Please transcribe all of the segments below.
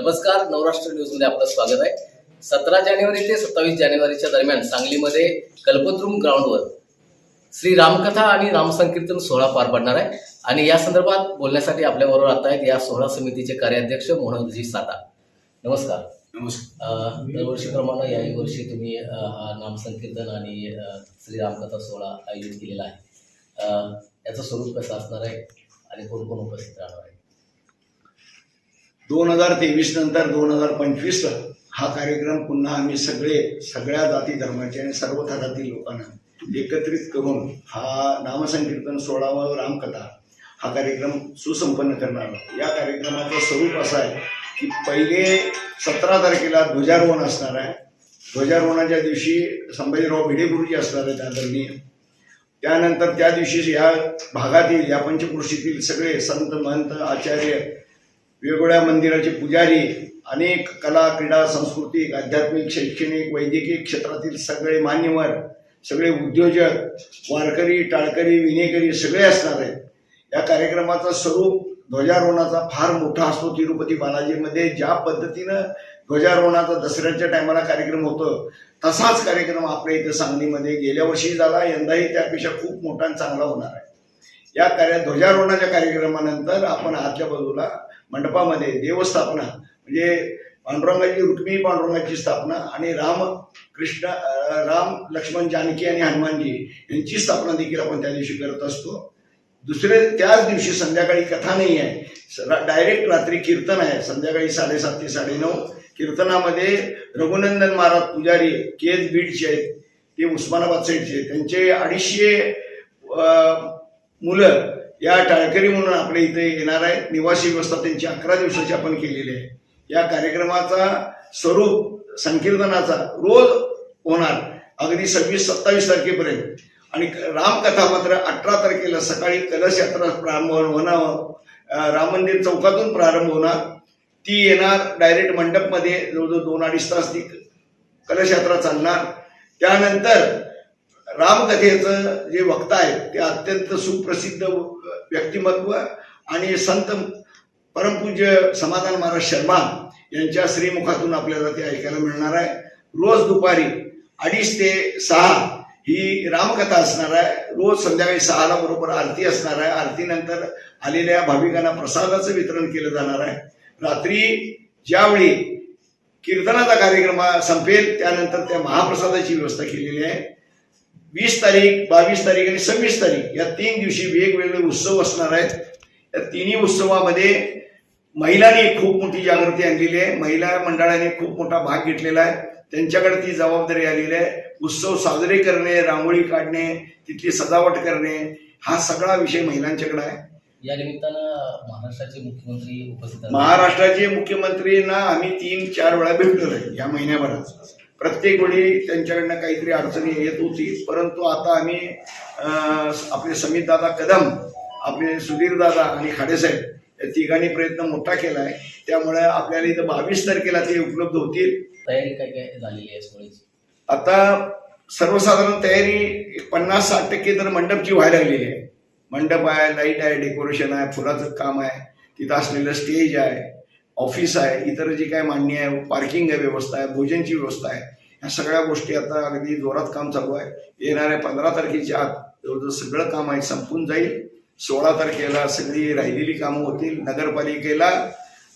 नमस्कार नवराष्ट्र न्यूजमध्ये आपलं स्वागत आहे. सतरा जानेवारी ते सत्तावीस जानेवारीच्या दरम्यान सांगलीमध्ये कल्पद्रुम ग्राउंडवर श्री रामकथा आणि रामसंकीर्तन सोहळा पार पडणार आहे. आणि या संदर्भात बोलण्यासाठी आपल्याबरोबर आता आहेत या सोहळा समितीचे कार्याध्यक्ष मोहनजी साता. नमस्कार. नमस्कार. दरवर्षीप्रमाणे याही वर्षी तुम्ही हा नामसंकीर्तन आणि श्री रामकथा सोहळा आयोजित केलेला आहे. याचं स्वरूप कसं असणार आहे आणि कोण कोण उपस्थित राहणार आहे? दोन हजार तेवीस नंतर दोन हजार पंचवीस हा कार्यक्रम पुन्हा आम्ही सगळे सगळ्या जाती धर्माचे आणि सर्व थरातील लोकांना एकत्रित करून हा नामसंकीर्तन सोळावा रामकथा हा कार्यक्रम सुसंपन्न करणार आहोत. या कार्यक्रमाचं स्वरूप असं आहे की पहिले सतरा तारखेला ध्वजारोहण असणार आहे ध्वजारोहणाच्या दिवशी संभाजीराव भिडे गुरुजी असणार आहेत आदरणीय त्यानंतर त्या दिवशी या भागातील या पंचकृषीतील सगळे संत महंत आचार्य वेगवेगळ्या मंदिराचे पुजारी अनेक कला क्रीडा सांस्कृतिक आध्यात्मिक शैक्षणिक वैद्यकीय क्षेत्रातील सगळे मान्यवर सगळे उद्योजक वारकरी टाळकरी विनेकरी सगळे असणार आहेत. या कार्यक्रमाचं स्वरूप ध्वजारोहणाचा फार मोठा असतो. तिरुपती बालाजीमध्ये ज्या पद्धतीनं ध्वजारोहणाचा दसऱ्याच्या टायमाला कार्यक्रम होतो तसाच कार्यक्रम आपल्या इथे सांगलीमध्ये गेल्या वर्षी झाला. यंदाही त्यापेक्षा खूप मोठा आणि चांगला होणार आहे. या कार्य ध्वजारोहणाच्या कार्यक्रमानंतर आपण आतल्या बाजूला मंडपामध्ये देवस्थापना म्हणजे पांडुरंगाची रुक्मिणी पांडुरंगाची स्थापना आणि राम कृष्ण राम लक्ष्मण जानकी आणि हनुमानजी यांची स्थापना देखील आपण त्या दिवशी करत असतो. दुसरे त्याच दिवशी संध्याकाळी कथा नाही आहे. डायरेक्ट रात्री कीर्तन आहे. संध्याकाळी साडेसात ते साडेनऊ कीर्तनामध्ये रघुनंदन महाराज पुजारी केज बीडचे आहेत ते उस्मानाबाद साईडचे आहेत. त्यांचे अडीचशे मुलं या टाळकरी म्हणून आपल्या इथे येणार आहेत. निवासी व्यवस्था त्यांची अकरा दिवसाची आपण केलेली आहे. या कार्यक्रमाचा स्वरूप संकीर्तनाचा रोज होणार. अगदी सव्वीस सत्तावीस तारखेपर्यंत. आणि रामकथा मात्र अठरा तारखेला सकाळी कलश यात्रा प्रारंभ होणार. राम मंदिर चौकातून प्रारंभ होणार. ती येणार डायरेक्ट मंडपमध्ये. जवळजवळ दोन अडीच तास ती कलश यात्रा चालणार. त्यानंतर रामकथेचं जे वक्ता आहेत ते अत्यंत सुप्रसिद्ध व्यक्तिमत्व आणि संत परमपूज्य समाधान महाराज शर्मा यांच्या श्रीमुखातून आपल्याला ते ऐकायला मिळणार आहे. रोज दुपारी अडीच ते सहा ही रामकथा असणार आहे. रोज संध्याकाळी सहाला बरोबर आरती असणार आहे. आरतीनंतर आलेल्या भाविकांना प्रसादाचं वितरण केलं जाणार आहे. रात्री ज्यावेळी कीर्तनाचा कार्यक्रम संपेल त्यानंतर त्या महाप्रसादाची व्यवस्था केलेली आहे. वीस तारीख बावीस तारीख आणि सव्वीस तारीख या तीन दिवशी वेगवेगळे उत्सव असणार आहेत. या तिन्ही उत्सवामध्ये महिलांनी खूप मोठी जागृती आणलेली आहे. महिला मंडळाने खूप मोठा भाग घेतलेला आहे. त्यांच्याकडे ती जबाबदारी आलेली आहे. उत्सव साजरे करणे रांगोळी काढणे तिथली सजावट करणे हा सगळा विषय महिलांच्याकडे आहे. या निमित्तानं महाराष्ट्राचे मुख्यमंत्री उपस्थित. महाराष्ट्राचे मुख्यमंत्रींना आम्ही तीन चार वेळा भेटलो आहे या महिन्याभरात. प्रत्येक वेळी त्यांच्याकडनं काहीतरी अडचणी येत होती. परंतु आता आम्ही आपले समित दादा कदम आपले सुधीर दादा आणि खाडेसाहेब या तिघांनी प्रयत्न मोठा केला आहे त्यामुळे आपल्याला इथं बावीस तारखेला ते उपलब्ध होतील. तयारी काय काय झालेली आहे आता सर्वसाधारण तयारी पन्नास साठ टक्के तर मंडपची व्हायला लागलेली आहे. मंडप आहे लाइट आहे डेकोरेशन आहे फुलाचं काम आहे तिथं असलेलं स्टेज आहे. ऑफिस आहे इतर जी काय मान्य आहे पार्किंग आहे व्यवस्था आहे भोजनची व्यवस्था आहे ह्या सगळ्या गोष्टी आता अगदी जोरात काम चालू आहे. येणाऱ्या पंधरा तारखेच्या आत जवळजवळ सगळं काम आहे संपून जाईल. सोळा तारखेला सगळी राहिलेली कामं होतील. नगरपालिकेला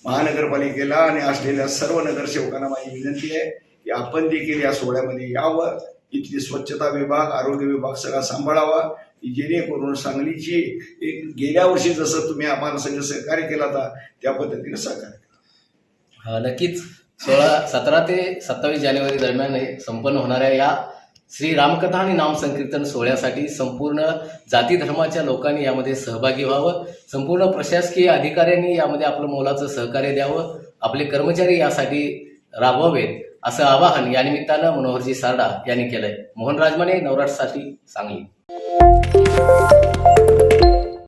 महानगरपालिकेला आणि असलेल्या सर्व नगरसेवकांना माझी विनंती आहे की आपण देखील या सोहळ्यामध्ये यावं. इथली स्वच्छता विभाग आरोग्य विभाग सगळा सांभाळावा. की जेणेकरून सांगलीची एक गेल्या वर्षी जसं तुम्ही आम्हाला सगळं सहकार्य केला होता त्या पद्धतीने सहकार्य नक्कीच. सोळा सतरा ते सत्तावीस जानेवारी दरम्यान संपन्न होणाऱ्या या श्री रामकथा आणि नाम संकीर्तन सोहळ्यासाठी संपूर्ण जाती धर्माच्या लोकांनी यामध्ये सहभागी व्हावं. संपूर्ण प्रशासकीय अधिकाऱ्यांनी यामध्ये आपलं मोलाचं सहकार्य द्यावं. आपले कर्मचारी यासाठी राबवावेत असं आवाहन या निमित्तानं मनोहरजी सारडा यांनी केलंय. मोहन राजमाने नवराठसाठी सांगली.